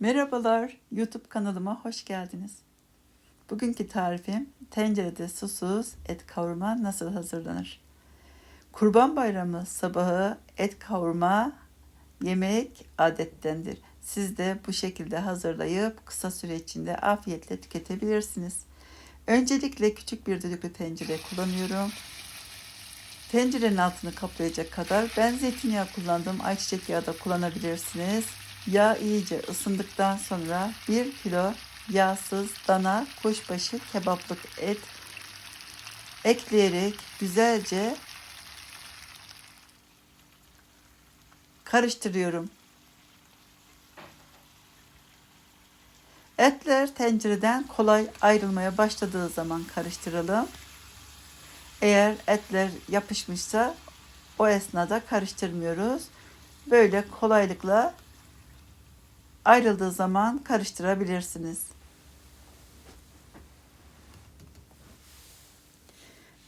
Merhabalar, YouTube kanalıma hoş geldiniz. Bugünkü tarifim tencerede susuz et kavurma nasıl hazırlanır? Kurban Bayramı sabahı et kavurma yemek adettendir. Siz de bu şekilde hazırlayıp kısa süre içinde afiyetle tüketebilirsiniz. Öncelikle küçük bir düdüklü tencere kullanıyorum. Tencerenin altını kaplayacak kadar ben zeytinyağı kullandım. Ayçiçek yağı da kullanabilirsiniz. Yağ iyice ısındıktan sonra 1 kilo yağsız dana kuşbaşı kebaplık et ekleyerek güzelce karıştırıyorum. Etler tencereden kolay ayrılmaya başladığı zaman karıştıralım. Eğer etler yapışmışsa o esnada karıştırmıyoruz. Böyle kolaylıkla ayrıldığı zaman karıştırabilirsiniz.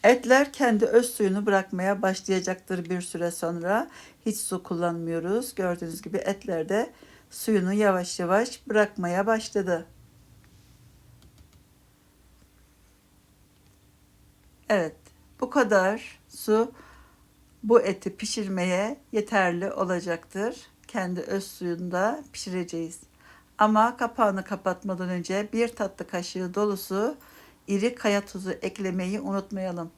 Etler kendi öz suyunu bırakmaya başlayacaktır bir süre sonra. Hiç su kullanmıyoruz. Gördüğünüz gibi etler de suyunu yavaş yavaş bırakmaya başladı. Evet, bu kadar su bu eti pişirmeye yeterli olacaktır. Kendi öz suyunda pişireceğiz. Ama kapağını kapatmadan önce bir tatlı kaşığı dolusu iri kaya tuzu eklemeyi unutmayalım.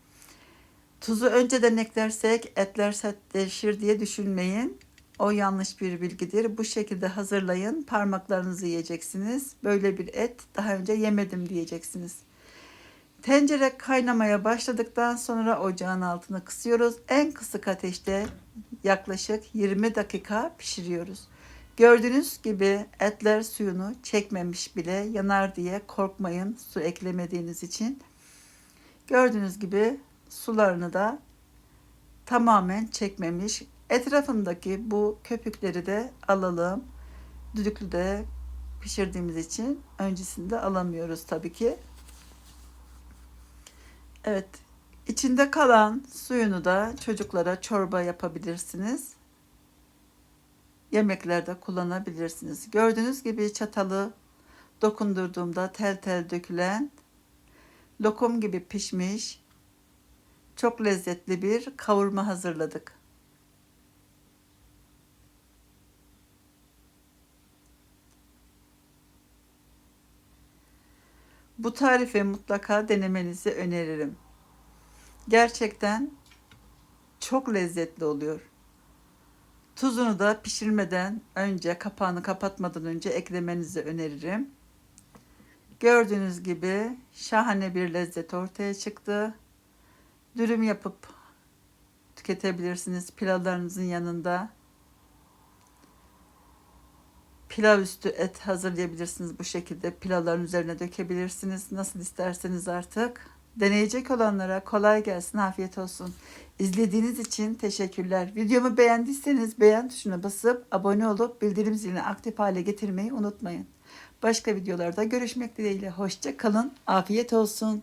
Tuzu önceden eklersek etler sertleşir diye düşünmeyin. O yanlış bir bilgidir. Bu şekilde hazırlayın. Parmaklarınızı yiyeceksiniz. Böyle bir et daha önce yemedim diyeceksiniz. Tencere kaynamaya başladıktan sonra ocağın altını kısıyoruz. En kısık ateşte yaklaşık 20 dakika pişiriyoruz. Gördüğünüz gibi etler suyunu çekmemiş bile yanar diye korkmayın su eklemediğiniz için. Gördüğünüz gibi sularını da tamamen çekmemiş. Etrafındaki bu köpükleri de alalım. Düdüklüde pişirdiğimiz için öncesinde alamıyoruz tabii ki. Evet, içinde kalan suyunu da çocuklara çorba yapabilirsiniz. Yemeklerde kullanabilirsiniz. Gördüğünüz gibi çatalı dokundurduğumda tel tel dökülen lokum gibi pişmiş çok lezzetli bir kavurma hazırladık. Bu tarifi mutlaka denemenizi öneririm. Gerçekten çok lezzetli oluyor. Tuzunu da pişirmeden önce kapağını kapatmadan önce eklemenizi öneririm. Gördüğünüz gibi şahane bir lezzet ortaya çıktı. Dürüm yapıp tüketebilirsiniz pilavlarınızın yanında. Pilav üstü et hazırlayabilirsiniz bu şekilde. Pilavların üzerine dökebilirsiniz. Nasıl isterseniz artık. Deneyecek olanlara kolay gelsin, afiyet olsun. İzlediğiniz için teşekkürler. Videomu beğendiyseniz beğen tuşuna basıp abone olup bildirim zilini aktif hale getirmeyi unutmayın. Başka videolarda görüşmek dileğiyle. Hoşça kalın, afiyet olsun.